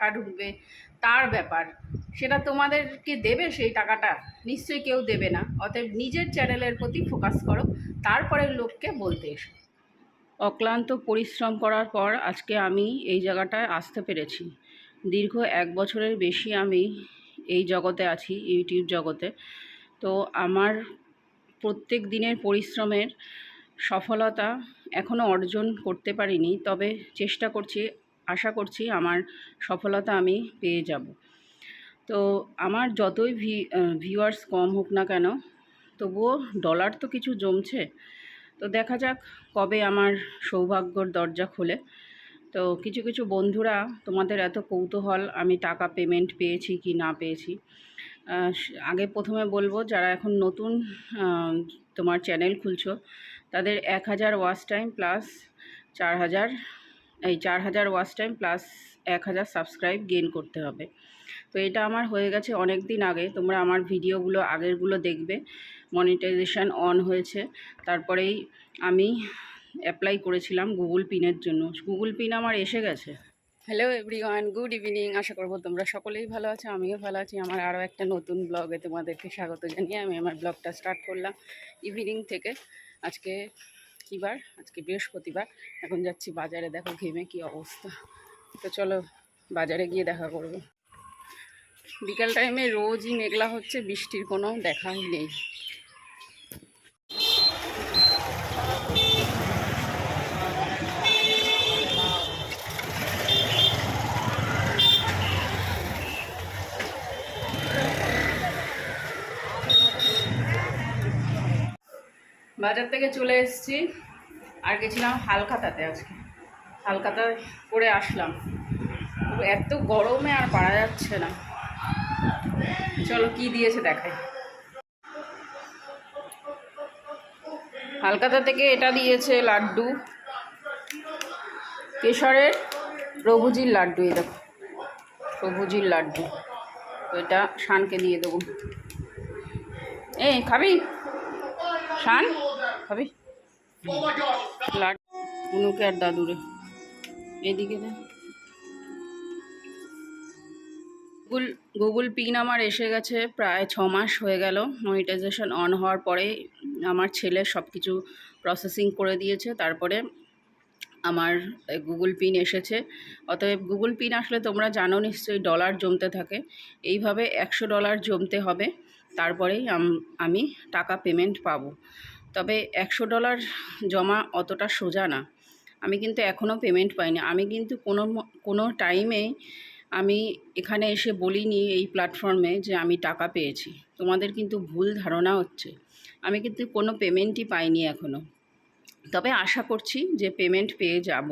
টাকা ঢুকবে, তার ব্যাপার। সেটা তোমাদেরকে দেবে সেই টাকাটা? নিশ্চয়ই কেউ দেবে না। অতএব নিজের চ্যানেলের প্রতি ফোকাস করো তারপরে লোককে বলতে এসো। অক্লান্ত পরিশ্রম করার পর আজকে আমি এই জায়গাটায় আসতে পেরেছি। দীর্ঘ এক বছরের বেশি আমি এই জগতে আছি, ইউটিউব জগতে। তো আমার প্রত্যেক দিনের পরিশ্রমের সফলতা এখনও অর্জন করতে পারিনি, তবে চেষ্টা করছি আশা করছি আমার সফলতা আমি পেয়ে যাব। তো আমার যতই ভি ভিউয়ার্স কম হোক না কেন, তবুও ডলার তো কিছু জমছে। তো দেখা যাক কবে আমার সৌভাগ্যর দরজা খোলে। তো কিছু কিছু বন্ধুরা, তোমাদের এত কৌতূহল, আমি টাকা পেমেন্ট পেয়েছি কি না পেয়েছি আগে প্রথমে বলব, যারা এখন নতুন তোমার চ্যানেল খুলছো, তাদের এক হাজার ওয়াচ টাইম প্লাস চার হাজার এই চার হাজার ওয়াচ টাইম প্লাস এক হাজার সাবস্ক্রাইব গেইন করতে হবে। তো এটা আমার হয়ে গেছে অনেক দিন আগে, তোমরা আমার ভিডিওগুলো আগেরগুলো দেখবে। মনিটাইজেশন অন হয়েছে। তারপরেই আমি অ্যাপ্লাই করেছিলাম গুগল পিনের জন্য। গুগল পিন আমার এসে গেছে। হ্যালো এভরিওয়ান গুড ইভিনিং আশা করব তোমরা সকলেই ভালো আছো, আমিও ভালো আছি। আমার আরও একটা নতুন ব্লগে তোমাদেরকে স্বাগত জানিয়ে আমি আমার ব্লগটা স্টার্ট করলাম ইভিনিং থেকে। আজকে কী আজকে বৃহস্পতিবার। এখন যাচ্ছি বাজারে, দেখো ঘেমে কি অবস্থা। তো চলো বাজারে গিয়ে দেখা করব। বিকাল টাইমে রোজই মেঘলা হচ্ছে, বৃষ্টির কোনো দেখাই নেই। বাজার থেকে চলে এসেছি। আর গেছিলাম হালখাতাতে আজকে। হালখাতা করে আসলাম। এত গরমে আর পারা যাচ্ছে না। চলো কি দিয়েছে দেখাই। হালকাতা থেকে এটা দিয়েছে লাড্ডু। কেশরের প্রভুজির লাড্ডু, এই দেখো। প্রভুজির লাড্ডু। এটা শানকে দিয়ে দেবো। এই, খাবি? শান? খাবি লাড্ডু উনুকে আর দাদুরে। এদিকে গুগল গুগল পিন আমার এসে গেছে প্রায় ছ মাস হয়ে গেল। মনিটাইজেশন অন হওয়ার পরে আমার ছেলে সব কিছু প্রসেসিং করে দিয়েছে। তারপরে আমার গুগল পিন এসেছে। অতএব গুগল পিন আসলে তোমরা জানো নিশ্চয়ই ডলার জমতে থাকে। এইভাবে একশো ডলার জমতে হবে। তারপরেই আমি টাকা পেমেন্ট পাবো। তবে একশো ডলার জমা অতটা সোজা না। আমি কিন্তু এখনও পেমেন্ট পাইনি। আমি কিন্তু কোনো কোনো টাইমে আমি এখানে এসে বলিনি এই প্ল্যাটফর্মে যে আমি টাকা পেয়েছি। তোমাদের কিন্তু ভুল ধারণা হচ্ছে। আমি কিন্তু কোনো পেমেন্টই পাইনি এখনও। তবে আশা করছি যে পেমেন্ট পেয়ে যাব।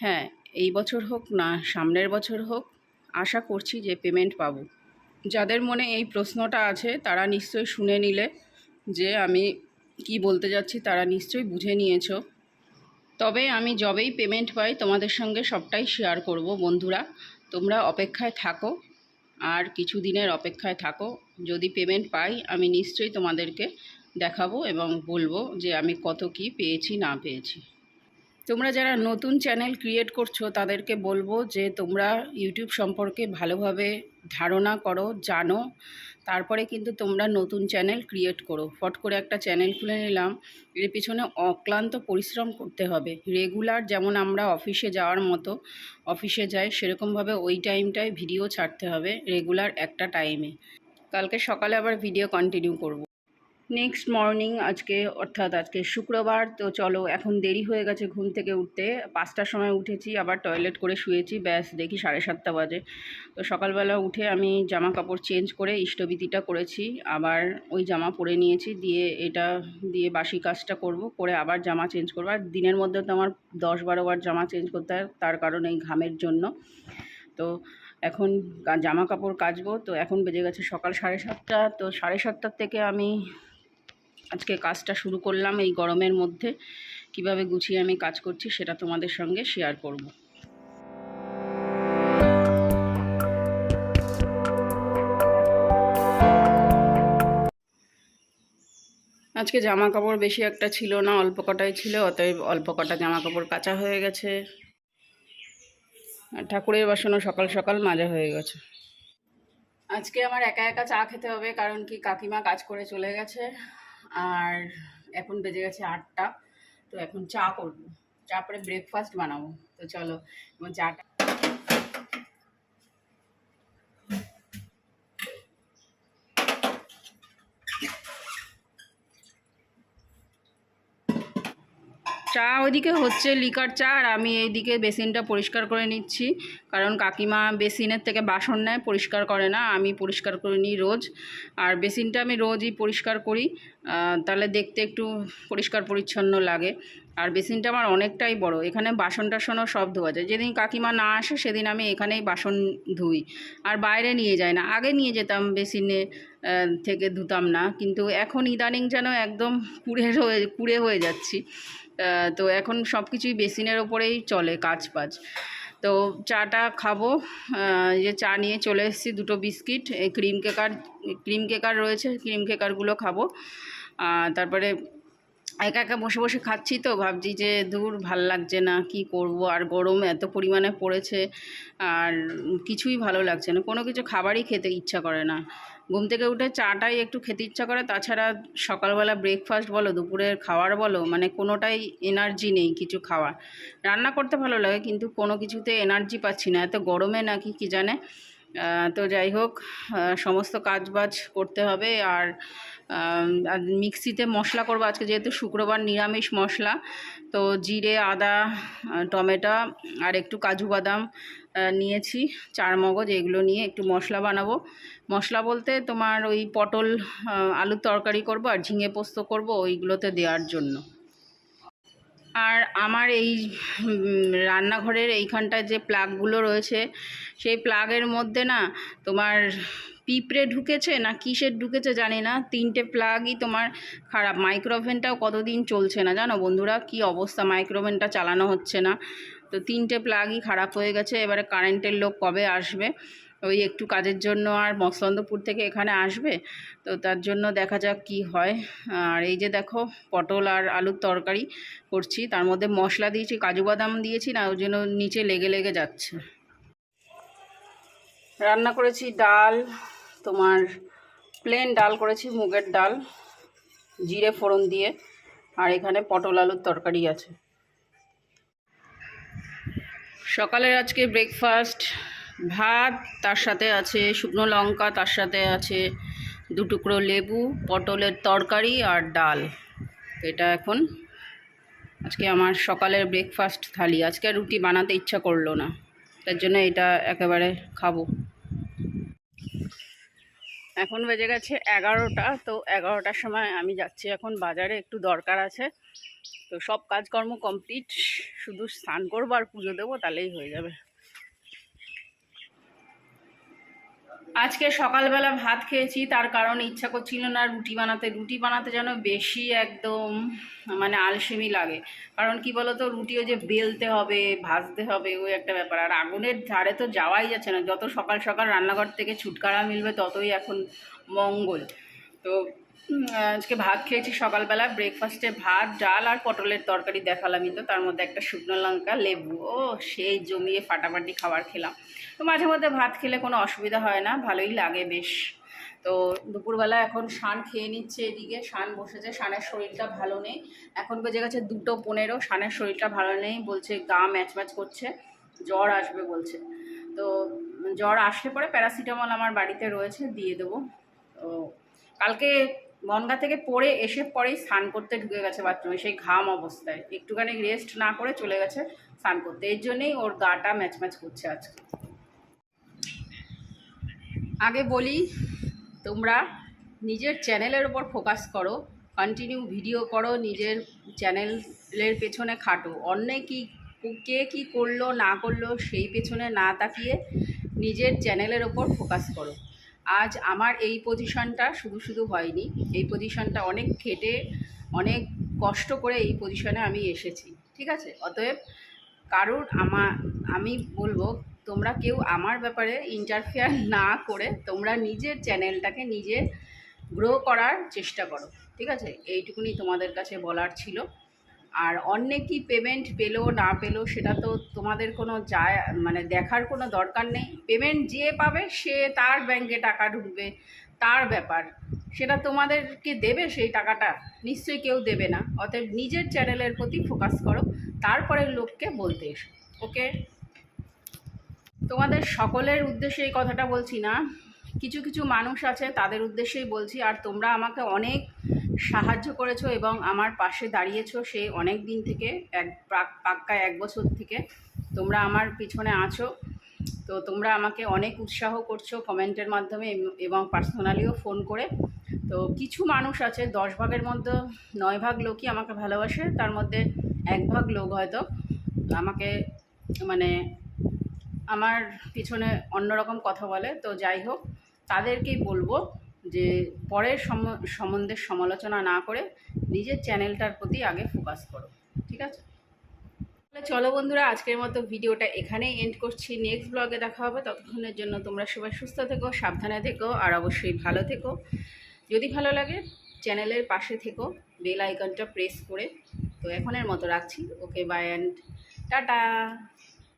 হ্যাঁ এই বছর হোক না, সামনের বছর হোক, আশা করছি যে পেমেন্ট পাব। যাদের মনে এই প্রশ্নটা আছে, তারা নিশ্চয়ই শুনে নিলে যে আমি কি বলতে যাচ্ছি তারা নিশ্চয়ই বুঝে নিয়েছো। তবে আমি যবেই পেমেন্ট পাই, তোমাদের সঙ্গে সবটাই শেয়ার করব বন্ধুরা। তোমরা অপেক্ষায় থাকো, আর কিছু দিনের অপেক্ষায় থাকো। যদি পেমেন্ট পাই, আমি নিশ্চয়ই তোমাদেরকে দেখাবো এবং বলব যে আমি কত কি পেয়েছি, না পেয়েছি। তোমরা যারা নতুন চ্যানেল ক্রিয়েট করছ, তাদেরকে বলব যে তোমরা ইউটিউব সম্পর্কে ভালোভাবে ধারণা করো, জানো। তারপরে কিন্তু তোমরা নতুন চ্যানেল ক্রিয়েট করো। ফট করে একটা চ্যানেল খুলে নিলাম, এর পিছনে অক্লান্ত পরিশ্রম করতে হবে। রেগুলার যেমন আমরা অফিসে যাওয়ার মতো অফিসে যাই, সেরকমভাবে ওই টাইমটায় ভিডিও ছাড়তে হবে রেগুলার একটা টাইমে কালকে সকালে আবার ভিডিও কন্টিনিউ করব। নেক্সট মর্নিং আজকে অর্থাৎ আজকে শুক্রবার, তো চলো এখন দেরি হয়ে গেছে ঘুম থেকে উঠতে। পাঁচটার সময় উঠেছি, আবার টয়লেট করে শুয়েছি, ব্যাস দেখি সাড়ে সাতটা বাজে। তো সকালবেলা উঠে আমি জামা কাপড় চেঞ্জ করে ইষ্টবিধিটা করেছি, আবার ওই জামা পরে নিয়েছি, দিয়ে এটা দিয়ে বাসি কাজটা করব, করে আবার জামা চেঞ্জ করব। আর দিনের মধ্যে তো আমার দশ বারো বার জামা চেঞ্জ করতে হয়, তার কারণ এই ঘামের জন্য। তো এখন জামা কাপড় কাচবো, তো এখন বেজে গেছে সকাল সাড়ে সাতটা, তো সাড়ে সাতটার থেকে আমি আজকে কাজটা শুরু করলাম এই গরমের মধ্যে। কীভাবে গুছিয়ে আমি কাজ করছি সেটা তোমাদের সঙ্গে শেয়ার করব। আজকে জামা কাপড় বেশি একটা ছিল না, অল্প কটাই ছিল, অতএব অল্প কটা জামা কাপড় কাচা হয়ে গেছে। আর ঠাকুরের বাসনও সকাল সকাল মাজা হয়ে গেছে। আজকে আমার একা একা চা খেতে হবে, কারণ কি কাকিমা কাজ করে চলে গেছে। আর এখন বেজে গেছে আটটা, তো এখন চা করব। চা পরে ব্রেকফাস্ট বানাবো। তো চলো এবং চাটা চা, ওইদিকে হচ্ছে লিকার চা, আর আমি এইদিকে বেসিনটা পরিষ্কার করে নিচ্ছি। কারণ কাকিমা বেসিনের থেকে বাসন নেয়, পরিষ্কার করে না, আমি পরিষ্কার করে নিই রোজ। আর বেসিনটা আমি রোজই পরিষ্কার করি তাহলে দেখতে একটু পরিষ্কার পরিচ্ছন্ন লাগে। আর বেসিনটা আমার অনেকটাই বড়, এখানে বাসন টাসনও সব ধোয়া যায়। যেদিন কাকিমা না আসে, সেদিন আমি এখানেই বাসন ধুই। আর বাইরে নিয়ে যাই না, আগে নিয়ে যেতাম বেসিনে থেকে ধুতাম না। কিন্তু এখন ইদানিং যেন একদম কুড়ে হয়ে কুড়ে হয়ে যাচ্ছি। তো এখন সব কিছুই বেসিনের ওপরেই চলে কাজ বাজ তো চাটা খাব যে চা নিয়ে চলে এসেছি, দুটো বিস্কিট ক্রিম কেকার ক্রিম কেকার রয়েছে, ক্রিম কেকারগুলো খাব। তারপরে একা একা বসে বসে খাচ্ছি তো, ভাবছি যে দূর ভালো লাগছে না, কি করব? আর গরম এত পরিমাণে পড়েছে, আর কিছুই ভালো লাগছে না, কোনো কিছু খাবারই খেতে ইচ্ছা করে না। ঘুম থেকে উঠে চাটাই একটু খেতে ইচ্ছা করে, তাছাড়া সকালবেলা ব্রেকফাস্ট বলো, দুপুরের খাওয়ার বলো মানে কোনোটাই এনার্জি নেই কিছু খাওয়ার। রান্না করতে ভালো লাগে, কিন্তু কোনো কিছুতে এনার্জি পাচ্ছি না। এত গরমে নাকি কি জানে? তো যাই হোক সমস্ত কাজ বাজ করতে হবে, আর মিক্সিতে মশলা করব। আজকে যেহেতু শুক্রবার নিরামিষ মশলা, তো জিরে, আদা টমেটো, আর একটু কাজু বাদাম নিয়েছি। চার মগজ এগুলো নিয়ে একটু মশলা বানাবো। মশলা বলতে তোমার ওই পটল আলুর তরকারি করব আর ঝিঙে পোস্ত করব ওইগুলোতে দেওয়ার জন্য। আর আমার এই রান্নাঘরের এইখানটায় যে প্লাগগুলো রয়েছে, সেই প্লাগের মধ্যে না তোমার পিঁপড়ে ঢুকেছে না কিসের ঢুকেছে জানি না, তিনটে প্লাগই তোমার খারাপ। মাইক্রোওভেনটাও কতদিন চলছে না? জানো বন্ধুরা, কি অবস্থা? মাইক্রোওভেনটা চালানো হচ্ছে না। তো তিনটে প্লাগই খারাপ হয়ে গেছে, এবারে কারেন্টের লোক কবে আসবে? ওই একটু কাজের জন্য আর মসলন্দপুর থেকে এখানে আসবে? তো তার জন্য দেখা যাক কি হয়। আর এই যে দেখো, পটল আর আলুর তরকারি করছি, তার মধ্যে মশলা দিয়েছি, কাজু বাদাম দিয়েছি না, ওই জন্য নিচে লেগে লেগে যাচ্ছে। রান্না করেছি ডাল, তোমার প্লেন ডাল করেছি, মুগের ডাল, জিরে ফোড়ন দিয়ে, আর এখানে পটল আলুর তরকারি আছে। সকালের আজকে ব্রেকফাস্ট ভাত, তার সাথে আছে শুকনো লঙ্কা, তার সাথে আছে দু টুকরো লেবু, পটলের তরকারি আর ডাল। এটা এখন আজকে আমার সকালের ব্রেকফাস্ট থালি। আজকে রুটি বানাতে ইচ্ছা করল না। তার জন্য এটা একেবারে খাব। এখন বেজে গেছে এগারোটা, তো এগারোটার সময় আমি যাচ্ছি এখন বাজারে, একটু দরকার আছে। তো সব কাজকর্ম কমপ্লিট শুধু স্নান করব আর পুজো দেবো, তাহলেই হয়ে যাবে। আজকে সকালবেলা ভাত খেয়েছি, তার কারণ ইচ্ছা করছিল না রুটি বানাতে। রুটি বানাতে যেন বেশি একদম মানে আলসেমি লাগে। কারণ কি বলতো রুটিও যে বেলতে হবে, ভাজতে হবে, ওই একটা ব্যাপার। আর আগুনের ধারে তো যাওয়াই যাচ্ছে না। যত সকাল সকাল রান্নাঘর থেকে ছুটকারা মিলবে, ততই এখন মঙ্গল। তো আজকে ভাত খেয়েছি সকালবেলা ব্রেকফাস্টে ভাত, ডাল আর পটলের তরকারি দেখালামই তো, তার মধ্যে একটা শুকনো লঙ্কা, লেবু। ও, সেই জমিয়ে ফাটাফাটি খাবার খেলাম। তো মাঝে মধ্যে ভাত খেলে কোনো অসুবিধা হয় না, ভালোই লাগে বেশ। তো দুপুরবেলা এখন শান খেয়ে নিচ্ছে এদিকে, শান বসেছে, শানের শরীরটা ভালো নেই। এখন বেজে গেছে দুটো পনেরো, শানের শরীরটা ভালো নেই, বলছে গা ম্যাচ ম্যাচ করছে, জ্বর আসবে বলছে। তো জ্বর আসলে পরে প্যারাসিটামল আমার বাড়িতে রয়েছে, দিয়ে দেবো। তো কালকে বনগা থেকে পড়ে এসে পরেই স্নান করতে ঢুকে গেছে বাথরুমে, সেই ঘাম অবস্থায়। একটুখানি রেস্ট না করে চলে গেছে স্নান করতে। এর জন্যেই ওর গাটা ম্যাচ ম্যাচ করছে আজকে। আগে বলি, তোমরা নিজের চ্যানেলের ওপর ফোকাস করো কন্টিনিউ ভিডিও করো, নিজের চ্যানেলের পেছনে খাটো। অন্যে কি, কে কি করল, না করল, সেই পেছনে না তাকিয়ে নিজের চ্যানেলের ওপর ফোকাস করো। আজ আমার এই পজিশনটা শুধু শুধু হয়নি। এই পজিশনটা অনেক খেটে, অনেক কষ্ট করে এই পজিশনে আমি এসেছি। ঠিক আছে? অতএব কারোর আমার আমি বলব, তোমরা কেউ আমার ব্যাপারে ইন্টারফেয়ার না করে তোমরা নিজের চ্যানেলটাকে নিজে গ্রো করার চেষ্টা করো। ঠিক আছে? এইটুকুনি তোমাদের কাছে বলার ছিল। আর অন্যে কি পেমেন্ট পেল, না পেল, সেটা তো তোমাদের কোনো যায় মানে দেখার কোনো দরকার নেই। পেমেন্ট যে পাবে, সে তার ব্যাংকে টাকা ঢুকবে, তার ব্যাপার। সেটা তোমাদেরকে দেবে সেই টাকাটা, নিশ্চয়ই কেউ দেবে না। অতএব নিজের চ্যানেলের প্রতি ফোকাস করো তারপরে লোককে বলতে এসো ওকে তোমাদের সকলের উদ্দেশ্যে এই কথাটা বলছি না। কিছু কিছু মানুষ আছে, তাদের উদ্দেশ্যেই বলছি, আর তোমরা আমাকে অনেক সাহায্য করেছ এবং আমার পাশে দাঁড়িয়েছো সেই অনেক দিন থেকে, এক পাক্কা এক বছর থেকে। তোমরা আমার পিছনে আছো। তো তোমরা আমাকে অনেক উৎসাহ করছ কমেন্টের মাধ্যমে এবং পার্সোনালিও ফোন করে। তো কিছু মানুষ আছে, দশ ভাগের মধ্যে নয় ভাগ লোকই আমাকে ভালোবাসে, তার মধ্যে এক ভাগ লোক হয়তো আমাকে মানে আমার পিছনে অন্যরকম কথা বলে। তো যাই হোক তাদেরকেই বলব যে পরের সম- সম্বন্ধে সমালোচনা না করে নিজের চ্যানেলটার প্রতি আগে ফোকাস করো, ঠিক আছে? তাহলে চলো বন্ধুরা, আজকের মতো ভিডিওটা এখানেই এন্ড করছি। নেক্সট ব্লগে দেখা হবে। ততক্ষণের জন্য তোমরা সবাই সুস্থ থেকো, সাবধানে থেকো, আর অবশ্যই ভালো থেকো। যদি ভালো লাগে, চ্যানেলের পাশে থেকো বেল আইকনটা প্রেস করে। তো এখনের মতো রাখছি। Okay bye and tata!